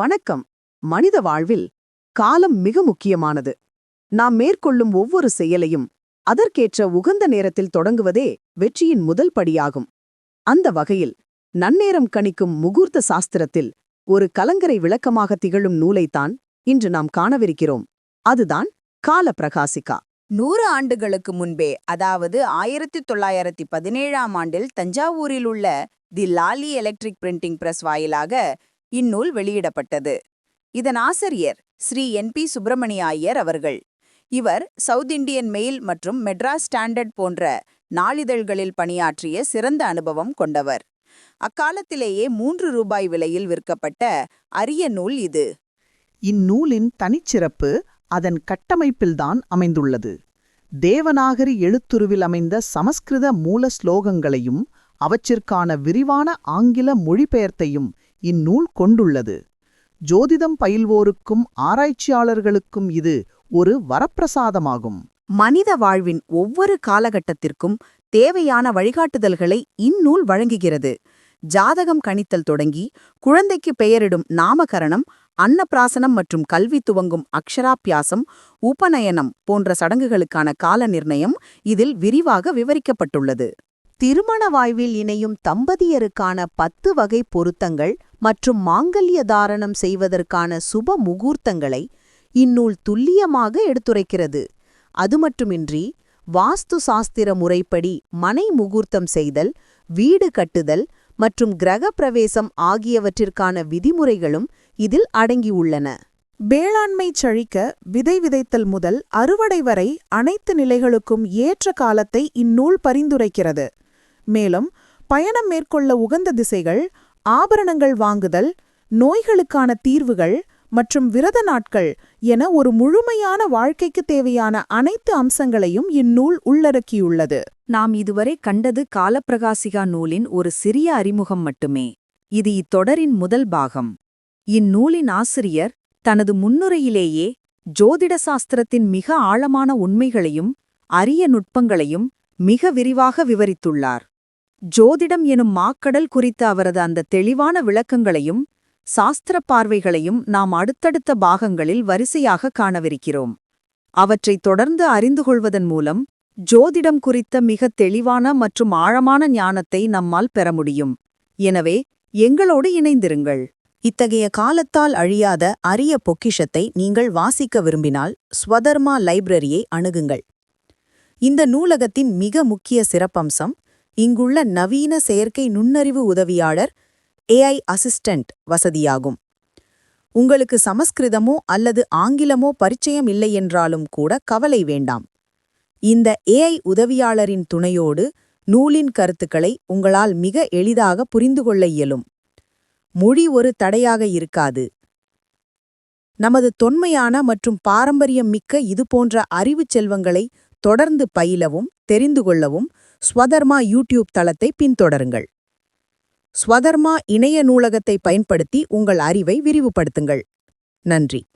வணக்கம். மனித வாழ்வில் காலம் மிக முக்கியமானது. நாம் மேற்கொள்ளும் ஒவ்வொரு செயலையும் அதற்கேற்ற உகந்த நேரத்தில் தொடங்குவதே வெற்றியின் முதல் படியாகும். அந்த வகையில் நன்னேரம் கணிக்கும் முகூர்த்த சாஸ்திரத்தில் ஒரு கலங்கரை விளக்கமாக திகழும் நூலைத்தான் இன்று நாம் காணவிருக்கிறோம். அதுதான் கால பிரகாசிகா நூறு ஆண்டுகளுக்கு முன்பே அதாவது ஆயிரத்தி தொள்ளாயிரத்தி பதினேழாம் ஆண்டில் தஞ்சாவூரில் உள்ள the Lali electric printing press வாயிலாக இந்நூல் வெளியிடப்பட்டது. இதன் ஆசிரியர் ஸ்ரீ என் பி சுப்பிரமணிய ஐயர் அவர்கள். இவர் சவுத் இண்டியன் மெயில் மற்றும் மெட்ராஸ் ஸ்டாண்டர்ட் போன்ற நாளிதழ்களில் பணியாற்றிய சிறந்த அனுபவம் கொண்டவர். அக்காலத்திலேயே மூன்று ரூபாய் விலையில் விற்கப்பட்ட அரிய நூல் இது. இந்நூலின் தனிச்சிறப்பு அதன் கட்டமைப்பில்தான் அமைந்துள்ளது. தேவநாகரி எழுத்துருவில் அமைந்த சமஸ்கிருத மூல ஸ்லோகங்களையும் அவற்றிற்கான விரிவான ஆங்கில மொழிபெயர்த்தையும் இந்நூல் கொண்டுள்ளது. ஜோதிடம் பயில்வோருக்கும் ஆராய்ச்சியாளர்களுக்கும் இது ஒரு வரப்பிரசாதமாகும். மனித வாழ்வின் ஒவ்வொரு காலகட்டத்திற்கும் தேவையான வழிகாட்டுதல்களை இந்நூல் வழங்குகிறது. ஜாதகம் கணித்தல் தொடங்கி குழந்தைக்கு பெயரிடும் நாமகரணம் அன்னப்பிராசனம் மற்றும் கல்வி துவங்கும் அக்ஷராபியாசம் உபநயனம் போன்ற சடங்குகளுக்கான கால நிர்ணயம் இதில் விரிவாக விவரிக்கப்பட்டுள்ளது. திருமண வாழ்வில் இணையும் தம்பதியருக்கான பத்து வகை பொருத்தங்கள் மற்றும் மாங்கல்ய தாரணம் செய்வதற்கான சுப முகூர்த்தங்களை இந்நூல் துல்லியமாக எடுத்துரைக்கிறது. அது மட்டுமின்றி வாஸ்து சாஸ்திர முறைப்படி மனை முகூர்த்தம் செய்தல் வீடு கட்டுதல் மற்றும் கிரக பிரவேசம் ஆகியவற்றிற்கான விதிமுறைகளும் இதில் அடங்கியுள்ளன. வேளாண்மை செழிக்க விதை விதைத்தல் முதல் அறுவடை வரை அனைத்து நிலைகளுக்கும் ஏற்ற காலத்தை இந்நூல் பரிந்துரைக்கிறது. மேலும் பயணம் மேற்கொள்ள உகந்த திசைகள் ஆபரணங்கள் வாங்குதல் நோய்களுக்கான தீர்வுகள் மற்றும் விரத நாட்கள் என ஒரு முழுமையான வாழ்க்கைக்கு தேவையான அனைத்து அம்சங்களையும் இந்நூல் உள்ளடக்கியுள்ளது. நாம் இதுவரை கண்டது காலப்பிரகாசிகா நூலின் ஒரு சிறிய அறிமுகம் மட்டுமே. இது இத்தொடரின் முதல் பாகம். இந்நூலின் ஆசிரியர் தனது முன்னுரையிலேயே ஜோதிட சாஸ்திரத்தின் மிக ஆழமான உண்மைகளையும் அரிய நுட்பங்களையும் மிக விரிவாக விவரித்துள்ளார். ஜோதிடம் எனும் மாக்கடல் குறித்த அவரது அந்த தெளிவான விளக்கங்களையும் சாஸ்திர பார்வைகளையும் நாம் அடுத்தடுத்த பாகங்களில் வரிசையாக காணவிருக்கிறோம். அவற்றை தொடர்ந்து அறிந்து கொள்வதன் மூலம் ஜோதிடம் குறித்த மிக தெளிவான மற்றும் ஆழமான ஞானத்தை நம்மால் பெற முடியும். எனவே எங்களோடு இணைந்திருங்கள். இத்தகைய காலத்தால் அழியாத அரிய பொக்கிஷத்தை நீங்கள் வாசிக்க விரும்பினால் ஸ்வதர்மா லைப்ரரியை அணுகுங்கள். இந்த நூலகத்தின் மிக முக்கிய சிறப்பம்சம் இங்குள்ள நவீன செயற்கை நுண்ணறிவு உதவியாளர் ஏஐ அசிஸ்டன்ட் வசதியாகும். உங்களுக்கு சமஸ்கிருதமோ அல்லது ஆங்கிலமோ பரிச்சயம் இல்லையென்றாலும் கூட கவலை வேண்டாம். இந்த ஏஐ உதவியாளரின் துணையோடு நூலின் கருத்துக்களை உங்களால் மிக எளிதாக புரிந்து கொள்ள இயலும். மொழி ஒரு தடையாக இருக்காது. நமது தொன்மையான மற்றும் பாரம்பரியம் மிக்க இதுபோன்ற அறிவுச் செல்வங்களை தொடர்ந்து பயிலவும் தெரிந்து கொள்ளவும் ஸ்வதர்மா யூடியூப் தளத்தை பின்தொடருங்கள். ஸ்வதர்மா இணைய நூலகத்தை பயன்படுத்தி உங்கள் அறிவை விரிவுபடுத்துங்கள். நன்றி.